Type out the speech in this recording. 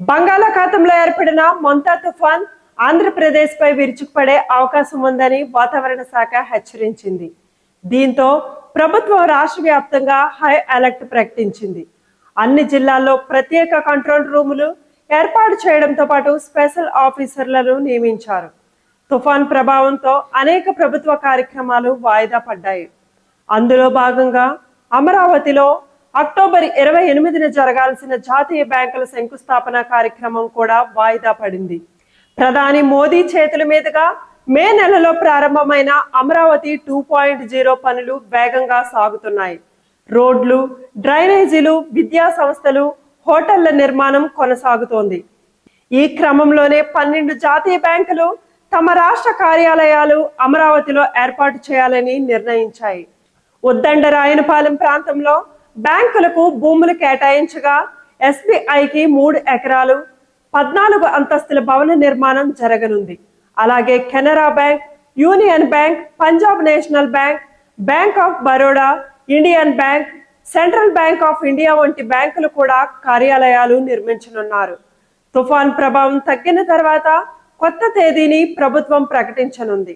బంగాళాఖాతంలో ఏర్పడిన మొంతా తుఫాన్ ఆంధ్రప్రదేశ్ పై విరుచుకుపడే అవకాశం ఉందని వాతావరణ శాఖ హెచ్చరించింది. దీంతో ప్రభుత్వం రాష్ట్ర వ్యాప్తంగా హై అలర్ట్ ప్రకటించింది. అన్ని జిల్లాల్లో ప్రత్యేక కంట్రోల్ రూములు ఏర్పాటు చేయడంతో పాటు స్పెషల్ ఆఫీసర్లను నియమించారు. తుఫాన్ ప్రభావంతో అనేక ప్రభుత్వ కార్యక్రమాలు వాయిదా పడ్డాయి. అందులో భాగంగా అమరావతిలో అక్టోబర్ ఇరవై ఎనిమిదిన జరగాల్సిన జాతీయ బ్యాంకుల శంకుస్థాపన కార్యక్రమం కూడా వాయిదా పడింది. ప్రధాని మోదీ చేతుల మీదుగా మే నెలలో ప్రారంభమైన అమరావతి టూ పాయింట్ జీరో పనులు వేగంగా సాగుతున్నాయి. రోడ్లు డ్రైనేజీలు విద్యా సంస్థలు హోటళ్ళ నిర్మాణం కొనసాగుతోంది. ఈ క్రమంలోనే పన్నెండు జాతీయ బ్యాంకులు తమ రాష్ట్ర కార్యాలయాలు అమరావతిలో ఏర్పాటు చేయాలని నిర్ణయించాయి. ఉద్దండ రాయనపాలెం ప్రాంతంలో బ్యాంకులకు భూములు కేటాయించగా ఎస్బీఐకి మూడు ఎకరాలు పద్నాలుగు అంతస్తుల భవన నిర్మాణం జరగనుంది. అలాగే Canara bank union bank Punjab national bank bank of Baroda Indian bank central bank of India వంటి బ్యాంకులు కూడా కార్యాలయాలు నిర్మించనున్నారు. తుఫాన్ ప్రభావం తగ్గిన తర్వాత కొత్త తేదీని ప్రభుత్వం ప్రకటించనుంది.